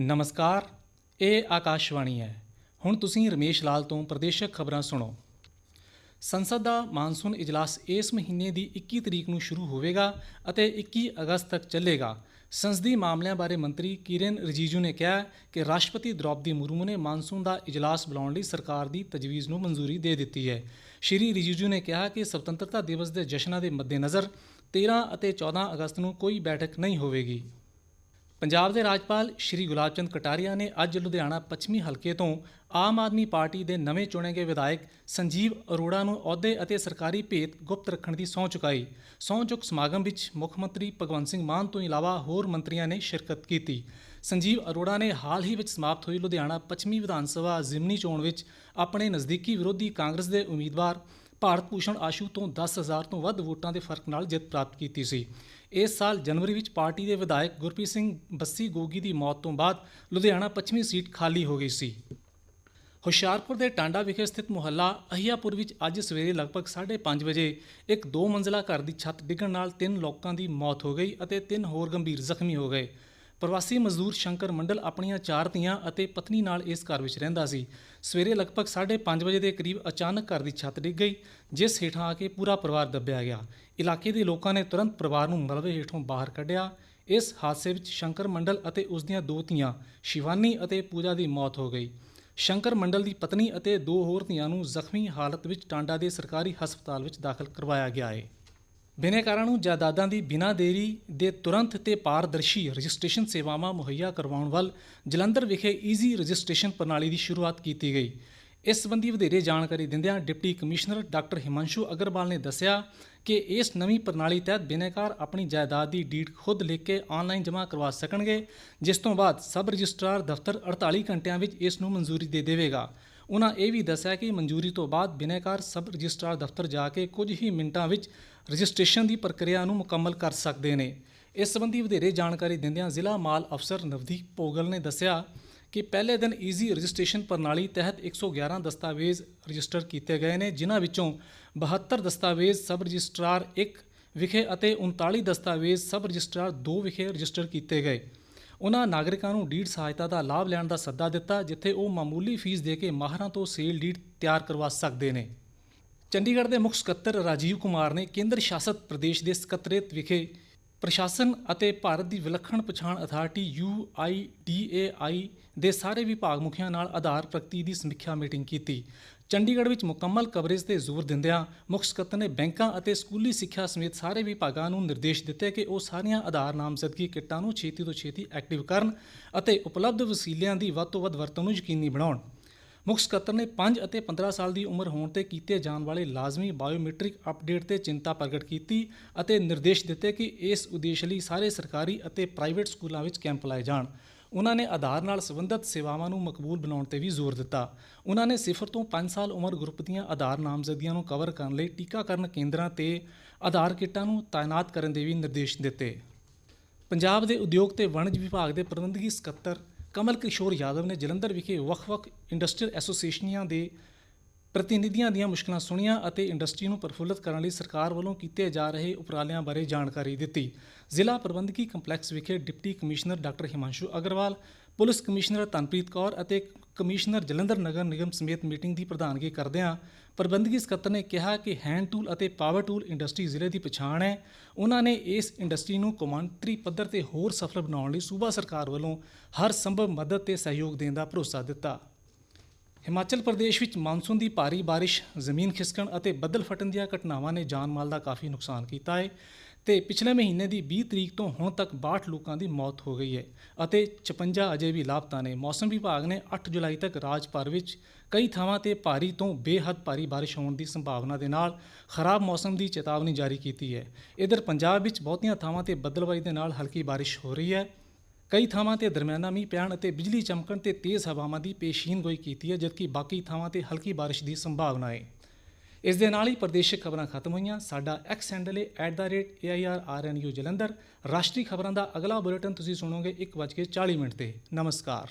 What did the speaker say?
ਨਮਸਕਾਰ, ਇਹ ਆਕਾਸ਼ਵਾਣੀ ਹੈ। ਹੁਣ ਤੁਸੀਂ ਰਮੇਸ਼ ਲਾਲ ਤੋਂ ਪ੍ਰਦੇਸ਼ਕ ਖਬਰਾਂ ਸੁਣੋ। ਸੰਸਦ ਦਾ ਮਾਨਸੂਨ ਇਜਲਾਸ ਇਸ ਮਹੀਨੇ ਦੀ 21 ਤਰੀਕ ਨੂੰ ਸ਼ੁਰੂ ਹੋਵੇਗਾ ਅਤੇ 21 ਅਗਸਤ ਤੱਕ ਚੱਲੇਗਾ। ਸੰਸਦੀ ਮਾਮਲਿਆਂ ਬਾਰੇ ਮੰਤਰੀ ਕਿਰਨ ਰਿਜੀਜੂ ਨੇ ਕਿਹਾ ਕਿ ਰਾਸ਼ਟਰਪਤੀ ਦ੍ਰੌਪਦੀ ਮੁਰਮੂ ਨੇ ਮਾਨਸੂਨ ਦਾ ਇਜਲਾਸ ਬੁਲਾਉਣ ਲਈ ਸਰਕਾਰ ਦੀ ਤਜਵੀਜ਼ ਨੂੰ ਮਨਜ਼ੂਰੀ ਦੇ ਦਿੱਤੀ ਹੈ। ਸ਼੍ਰੀ ਰਿਜੀਜੂ ਨੇ ਕਿਹਾ ਕਿ ਸੁਤੰਤਰਤਾ ਦਿਵਸ ਦੇ ਜਸ਼ਨਾਂ ਦੇ ਮੱਦੇਨਜ਼ਰ 13 ਅਤੇ 14 ਅਗਸਤ ਨੂੰ ਕੋਈ ਬੈਠਕ ਨਹੀਂ ਹੋਵੇਗੀ। ਪੰਜਾਬ ਦੇ ਰਾਜਪਾਲ ਸ਼੍ਰੀ ਗੁਲਾਬ ਚੰਦ ਕਟਾਰੀਆ ਨੇ ਅੱਜ ਲੁਧਿਆਣਾ ਪੱਛਮੀ ਹਲਕੇ ਤੋਂ ਆਮ ਆਦਮੀ ਪਾਰਟੀ ਦੇ ਨਵੇਂ ਚੁਣੇ ਗਏ ਵਿਧਾਇਕ ਸੰਜੀਵ ਅਰੋੜਾ ਨੂੰ ਅਹੁਦੇ ਅਤੇ ਸਰਕਾਰੀ ਭੇਤ ਗੁਪਤ ਰੱਖਣ ਦੀ ਸਹੁੰ ਚੁਕਾਈ। ਸਹੁੰ ਚੁੱਕ ਸਮਾਗਮ ਵਿੱਚ ਮੁੱਖ ਮੰਤਰੀ ਭਗਵੰਤ ਸਿੰਘ ਮਾਨ ਤੋਂ ਇਲਾਵਾ ਹੋਰ ਮੰਤਰੀਆਂ ਨੇ ਸ਼ਿਰਕਤ ਕੀਤੀ। ਸੰਜੀਵ ਅਰੋੜਾ ਨੇ ਹਾਲ ਹੀ ਵਿੱਚ ਸਮਾਪਤ ਹੋਈ ਲੁਧਿਆਣਾ ਪੱਛਮੀ ਵਿਧਾਨ ਸਭਾ ਜ਼ਿਮਨੀ ਚੋਣ ਵਿੱਚ ਆਪਣੇ ਨਜ਼ਦੀਕੀ ਵਿਰੋਧੀ ਕਾਂਗਰਸ ਦੇ ਉਮੀਦਵਾਰ ਭਾਰਤ ਭੂਸ਼ਣ ਆਸ਼ੂ ਤੋਂ 10000 ਤੋਂ ਵੱਧ ਵੋਟਾਂ ਦੇ ਫ਼ਰਕ ਨਾਲ ਜਿੱਤ ਪ੍ਰਾਪਤ ਕੀਤੀ ਸੀ। ਇਸ ਸਾਲ ਜਨਵਰੀ ਵਿੱਚ ਪਾਰਟੀ ਦੇ ਵਿਧਾਇਕ ਗੁਰਪ੍ਰੀਤ ਸਿੰਘ ਬੱਸੀ ਗੋਗੀ ਦੀ ਮੌਤ ਤੋਂ ਬਾਅਦ ਲੁਧਿਆਣਾ ਪੱਛਮੀ ਸੀਟ ਖਾਲੀ ਹੋ ਗਈ ਸੀ। ਹੁਸ਼ਿਆਰਪੁਰ ਦੇ ਟਾਂਡਾ ਵਿਖੇ ਸਥਿਤ ਮੁਹੱਲਾ ਅਹੀਆਪੁਰ ਵਿੱਚ ਅੱਜ ਸਵੇਰੇ ਲਗਭਗ 5:30 ਵਜੇ ਇੱਕ ਦੋ ਮੰਜ਼ਲਾ ਘਰ ਦੀ ਛੱਤ ਡਿੱਗਣ ਨਾਲ ਤਿੰਨ ਲੋਕਾਂ ਦੀ ਮੌਤ ਹੋ ਗਈ ਅਤੇ ਤਿੰਨ ਹੋਰ ਗੰਭੀਰ ਜ਼ਖਮੀ ਹੋ ਗਏ। ਪ੍ਰਵਾਸੀ ਮਜ਼ਦੂਰ ਸ਼ੰਕਰ ਮੰਡਲ ਆਪਣੀਆਂ ਚਾਰ ਧੀਆਂ ਅਤੇ ਪਤਨੀ ਨਾਲ ਇਸ ਘਰ ਵਿੱਚ ਰਹਿੰਦਾ ਸੀ। ਸਵੇਰੇ ਲਗਭਗ 5:30 ਵਜੇ ਦੇ ਕਰੀਬ ਅਚਾਨਕ ਘਰ ਦੀ ਛੱਤ ਡਿੱਗ ਗਈ, ਜਿਸ ਹੇਠਾਂ ਆ ਕੇ ਪੂਰਾ ਪਰਿਵਾਰ ਦੱਬਿਆ ਗਿਆ। ਇਲਾਕੇ ਦੇ ਲੋਕਾਂ ਨੇ ਤੁਰੰਤ ਪਰਿਵਾਰ ਨੂੰ ਮਲਬੇ ਹੇਠੋਂ ਬਾਹਰ ਕੱਢਿਆ। ਇਸ ਹਾਦਸੇ ਵਿੱਚ ਸ਼ੰਕਰ ਮੰਡਲ ਅਤੇ ਉਸ ਦੀਆਂ ਦੋ ਧੀਆਂ, ਸ਼ਿਵਾਨੀ ਅਤੇ ਪੂਜਾ ਦੀ ਮੌਤ ਹੋ ਗਈ। ਸ਼ੰਕਰ ਮੰਡਲ ਦੀ ਪਤਨੀ ਅਤੇ ਦੋ ਹੋਰ ਧੀਆਂ ਨੂੰ ਜ਼ਖਮੀ ਹਾਲਤ ਵਿੱਚ ਟਾਂਡਾ ਦੇ ਸਰਕਾਰੀ ਹਸਪਤਾਲ ਵਿੱਚ ਦਾਖਲ ਕਰਵਾਇਆ ਗਿਆ ਹੈ। ਬਿਨੈਕਾਰਾਂ ਨੂੰ ਜਾਇਦਾਦਾਂ ਦੀ ਬਿਨਾਂ ਦੇਰੀ ਦੇ ਤੁਰੰਤ ਤੇ ਪਾਰਦਰਸ਼ੀ ਰਜਿਸਟ੍ਰੇਸ਼ਨ ਸੇਵਾਵਾਂ ਮੁਹੱਈਆ ਕਰਵਾਉਣ ਵੱਲ ਜਲੰਧਰ ਵਿਖੇ ਈਜ਼ੀ ਰਜਿਸਟ੍ਰੇਸ਼ਨ ਪ੍ਰਣਾਲੀ ਦੀ ਸ਼ੁਰੂਆਤ ਕੀਤੀ ਗਈ। ਇਸ ਸੰਬੰਧੀ ਵਧੇਰੇ ਜਾਣਕਾਰੀ ਦਿੰਦਿਆਂ deputy commissioner doctor Himanshu Agarwal ਨੇ ਦੱਸਿਆ ਕਿ ਇਸ ਨਵੀਂ ਪ੍ਰਣਾਲੀ ਤਹਿਤ ਬਿਨੈਕਾਰ ਆਪਣੀ ਜਾਇਦਾਦ ਦੀ ਡੀਡ ਖੁਦ ਲਿਖ ਕੇ ਆਨਲਾਈਨ ਜਮ੍ਹਾਂ ਕਰਵਾ ਸਕਣਗੇ, ਜਿਸ ਤੋਂ ਬਾਅਦ ਸਬ ਰਜਿਸਟਰਾਰ ਦਫ਼ਤਰ 48 ਘੰਟਿਆਂ ਵਿੱਚ ਇਸ ਨੂੰ ਮਨਜ਼ੂਰੀ ਦੇ ਦੇਵੇਗਾ। ਉਹਨਾਂ ਇਹ ਵੀ ਦੱਸਿਆ ਕਿ ਮਨਜ਼ੂਰੀ ਤੋਂ ਬਾਅਦ ਬਿਨੈਕਾਰ ਸਬ ਰਜਿਸਟਰਾਰ ਦਫ਼ਤਰ ਜਾ ਕੇ ਕੁਝ ਹੀ ਮਿੰਟਾਂ ਵਿੱਚ ਰਜਿਸਟ੍ਰੇਸ਼ਨ ਦੀ ਪ੍ਰਕਿਰਿਆ ਨੂੰ ਮੁਕੰਮਲ ਕਰ ਸਕਦੇ ਨੇ। ਇਸ ਸੰਬੰਧੀ ਵਧੇਰੇ ਜਾਣਕਾਰੀ ਦਿੰਦਿਆਂ ਜ਼ਿਲ੍ਹਾ ਮਾਲ ਅਫਸਰ ਨਵਦੀਪ ਪੋਗਲ ਨੇ ਦੱਸਿਆ ਕਿ ਪਹਿਲੇ ਦਿਨ ਈਜ਼ੀ ਰਜਿਸਟ੍ਰੇਸ਼ਨ ਪ੍ਰਣਾਲੀ ਤਹਿਤ 111 ਦਸਤਾਵੇਜ਼ ਰਜਿਸਟਰ ਕੀਤੇ ਗਏ ਨੇ, ਜਿਨ੍ਹਾਂ ਵਿੱਚੋਂ 72 ਦਸਤਾਵੇਜ਼ ਸਬ ਰਜਿਸਟਰਾਰ 1 ਵਿਖੇ ਅਤੇ 39 ਦਸਤਾਵੇਜ਼ ਸਬ ਰਜਿਸਟਰਾਰ 2 ਵਿਖੇ ਰਜਿਸਟਰ ਕੀਤੇ ਗਏ। ਉਹਨਾਂ ਨਾਗਰਿਕਾਂ ਨੂੰ ਡੀਡ ਸਹਾਇਤਾ ਦਾ ਲਾਭ ਲੈਣ ਦਾ ਸੱਦਾ ਦਿੱਤਾ, ਜਿੱਥੇ ਉਹ ਮਾਮੂਲੀ ਫੀਸ ਦੇ ਕੇ ਮਾਹਰਾਂ ਤੋਂ ਸੇਲ ਡੀਡ ਤਿਆਰ ਕਰਵਾ ਸਕਦੇ ਨੇ। ਚੰਡੀਗੜ੍ਹ ਦੇ ਮੁੱਖ ਸਕੱਤਰ ਰਾਜੀਵ ਕੁਮਾਰ ਨੇ ਕੇਂਦਰ ਸ਼ਾਸਤ ਪ੍ਰਦੇਸ਼ ਦੇ ਸਕੱਤਰੇਤ ਵਿਖੇ ਪ੍ਰਸ਼ਾਸਨ ਅਤੇ ਭਾਰਤ ਦੀ ਵਿਲੱਖਣ ਪਛਾਣ ਅਥਾਰਟੀ UIDAI ਦੇ ਸਾਰੇ ਵਿਭਾਗ ਮੁਖੀਆਂ ਨਾਲ ਆਧਾਰ ਪ੍ਰਗਤੀ ਦੀ ਸਮੀਖਿਆ ਮੀਟਿੰਗ ਕੀਤੀ। ਚੰਡੀਗੜ੍ਹ ਵਿੱਚ ਮੁਕੰਮਲ ਕਵਰੇਜ ਤੇ ਜ਼ੋਰ ਦਿੰਦਿਆਂ ਮੁੱਖ ਸਕੱਤਰ ਨੇ ਬੈਂਕਾਂ ਅਤੇ ਸਕੂਲੀ ਸਿੱਖਿਆ ਸਮੇਤ ਸਾਰੇ ਵਿਭਾਗਾਂ ਨੂੰ ਨਿਰਦੇਸ਼ ਦਿੱਤੇ ਕਿ ਉਹ ਸਾਰੀਆਂ ਆਧਾਰ ਨਾਮਜ਼ਦਗੀ ਕਿੱਟਾਂ ਨੂੰ ਛੇਤੀ ਤੋਂ ਛੇਤੀ ਐਕਟਿਵ ਕਰਨ ਅਤੇ ਉਪਲਬਧ ਵਸੀਲਿਆਂ ਦੀ ਵੱਧ ਤੋਂ ਵੱਧ ਵਰਤੋਂ ਨੂੰ ਯਕੀਨੀ ਬਣਾਉਣ। ਮੁੱਖ ਸਕੱਤਰ ਨੇ 5 ਅਤੇ 15 ਸਾਲ ਦੀ ਉਮਰ ਹੋਣ ਤੇ ਕੀਤੇ ਜਾਣ ਵਾਲੇ ਲਾਜ਼ਮੀ ਬਾਇਓਮੈਟ੍ਰਿਕ ਅਪਡੇਟ ਤੇ ਚਿੰਤਾ ਪ੍ਰਗਟ ਕੀਤੀ ਅਤੇ ਨਿਰਦੇਸ਼ ਦਿੱਤੇ ਕਿ ਇਸ ਉਦੇਸ਼ ਲਈ ਸਾਰੇ ਸਰਕਾਰੀ ਅਤੇ ਪ੍ਰਾਈਵੇਟ ਸਕੂਲਾਂ ਵਿੱਚ ਕੈਂਪ ਲਾਏ ਜਾਣ। ਉਹਨਾਂ ਨੇ ਆਧਾਰ ਨਾਲ ਸੰਬੰਧਿਤ ਸੇਵਾਵਾਂ ਨੂੰ ਮਕਬੂਲ ਬਣਾਉਣ ਤੇ ਵੀ ਜ਼ੋਰ ਦਿੱਤਾ। ਉਹਨਾਂ ਨੇ ਸਿਫਰ ਤੋਂ 5 ਸਾਲ ਉਮਰ ਗਰੁੱਪ ਦੀਆਂ ਆਧਾਰ ਨਾਮਜ਼ਦਗੀਆਂ ਨੂੰ ਕਵਰ ਕਰਨ ਲਈ ਟੀਕਾਕਰਨ ਕੇਂਦਰਾਂ ਤੇ ਆਧਾਰ ਕਿੱਟਾਂ ਨੂੰ ਤਾਇਨਾਤ ਕਰਨ ਦੇ ਵੀ ਨਿਰਦੇਸ਼ ਦਿੱਤੇ। ਪੰਜਾਬ ਦੇ ਉਦਯੋਗ ਤੇ ਵਣਜ ਵਿਭਾਗ ਦੇ ਪ੍ਰਬੰਧਕੀ ਸਕੱਤਰ ਕਮਲ ਕਿਸ਼ੋਰ ਯਾਦਵ ਨੇ ਜਲੰਧਰ ਵਿਖੇ ਵੱਖ-ਵੱਖ ਇੰਡਸਟਰੀਅਲ ਐਸੋਸੀਏਸ਼ਨਾਂ ਦੇ ਪ੍ਰਤੀਨਿਧੀਆਂ ਦੀਆਂ ਮੁਸ਼ਕਲਾਂ ਸੁਣੀਆਂ ਅਤੇ ਇੰਡਸਟਰੀ ਨੂੰ ਪ੍ਰਫੁੱਲਤ ਕਰਨ ਲਈ ਸਰਕਾਰ ਵੱਲੋਂ ਕੀਤੇ ਜਾ ਰਹੇ ਉਪਰਾਲਿਆਂ ਬਾਰੇ ਜਾਣਕਾਰੀ ਦਿੱਤੀ। ਜ਼ਿਲ੍ਹਾ ਪ੍ਰਬੰਧਕੀ ਕੰਪਲੈਕਸ ਵਿਖੇ deputy commissioner doctor Himanshu Agarwal, police commissioner Tanpreet Kaur ਅਤੇ ਕਮਿਸ਼ਨਰ ਜਲੰਧਰ ਨਗਰ ਨਿਗਮ ਸਮੇਤ ਮੀਟਿੰਗ ਦੀ ਪ੍ਰਧਾਨਗੀ ਕਰਦਿਆਂ ਪ੍ਰਬੰਧਕੀ ਸਕੱਤਰ ਨੇ ਕਿਹਾ ਕਿ ਹੈਂਡ ਟੂਲ ਅਤੇ ਪਾਵਰ ਟੂਲ ਇੰਡਸਟਰੀ ਜ਼ਿਲ੍ਹੇ ਦੀ ਪਛਾਣ ਹੈ। ਉਹਨਾਂ ਨੇ ਇਸ ਇੰਡਸਟਰੀ ਨੂੰ ਕੌਮਾਂਤਰੀ ਪੱਧਰ ਤੇ ਹੋਰ ਸਫਲ ਬਣਾਉਣ ਲਈ ਸੂਬਾ ਸਰਕਾਰ ਵੱਲੋਂ ਹਰ ਸੰਭਵ ਮਦਦ ਤੇ ਸਹਿਯੋਗ ਦੇਣ ਦਾ ਭਰੋਸਾ ਦਿੱਤਾ। ਹਿਮਾਚਲ ਪ੍ਰਦੇਸ਼ ਵਿੱਚ ਮਾਨਸੂਨ ਦੀ ਭਾਰੀ ਬਾਰਿਸ਼, ਜ਼ਮੀਨ ਖਿਸਕਣ ਅਤੇ ਬੱਦਲ ਫਟਣ ਦੀਆਂ ਘਟਨਾਵਾਂ ਨੇ ਜਾਨ ਮਾਲ ਦਾ ਕਾਫੀ ਨੁਕਸਾਨ ਕੀਤਾ ਹੈ ਤੇ ਪਿਛਲੇ ਮਹੀਨੇ ਦੀ 20 ਤਰੀਕ ਤੋਂ ਹੁਣ ਤੱਕ 62 ਲੋਕਾਂ ਦੀ ਮੌਤ ਹੋ ਗਈ ਹੈ ਅਤੇ 56 ਅਜੇ ਵੀ ਲਾਪਤਾ ਨੇ। ਮੌਸਮ ਵਿਭਾਗ ਨੇ 8 ਜੁਲਾਈ ਤੱਕ ਰਾਜ ਭਰ ਵਿੱਚ ਕਈ ਥਾਵਾਂ ਤੇ ਭਾਰੀ ਤੋਂ ਬੇਹੱਦ ਭਾਰੀ ਬਾਰਿਸ਼ ਹੋਣ ਦੀ ਸੰਭਾਵਨਾ ਦੇ ਨਾਲ ਖਰਾਬ ਮੌਸਮ ਦੀ ਚੇਤਾਵਨੀ ਜਾਰੀ ਕੀਤੀ ਹੈ। ਇਧਰ ਪੰਜਾਬ ਵਿੱਚ ਬਹੁਤੀਆਂ ਥਾਵਾਂ ਤੇ ਬੱਦਲਬਾਈ ਦੇ ਨਾਲ ਹਲਕੀ ਬਾਰਿਸ਼ ਹੋ ਰਹੀ ਹੈ। ਕਈ ਥਾਵਾਂ ਤੇ ਦਰਮਿਆਨਾ ਮੀਂਹ ਪੈਣ ਅਤੇ ਬਿਜਲੀ ਚਮਕਣ ਤੇ ਤੇਜ਼ ਹਵਾਵਾਂ ਦੀ ਪੇਸ਼ੀਨਗੋਈ ਕੀਤੀ ਹੈ, ਜਦਕਿ ਬਾਕੀ ਥਾਵਾਂ ਤੇ ਹਲਕੀ ਬਾਰਿਸ਼ ਦੀ ਸੰਭਾਵਨਾ ਹੈ। ਇਸ ਦੇ ਨਾਲ ਹੀ ਪ੍ਰਦੇਸ਼ਿਕ ਖਬਰਾਂ ਖਤਮ ਹੋਈਆਂ। ਸਾਡਾ ਐਕਸ ਹੈਂਡਲ ਹੈ @airrnu ਜਲੰਧਰ। ਰਾਸ਼ਟਰੀ ਖਬਰਾਂ ਦਾ ਅਗਲਾ ਬੁਲੇਟਿਨ ਤੁਸੀਂ ਸੁਣੋਗੇ 1:40 ਮਿੰਟ ਤੇ। ਨਮਸਕਾਰ।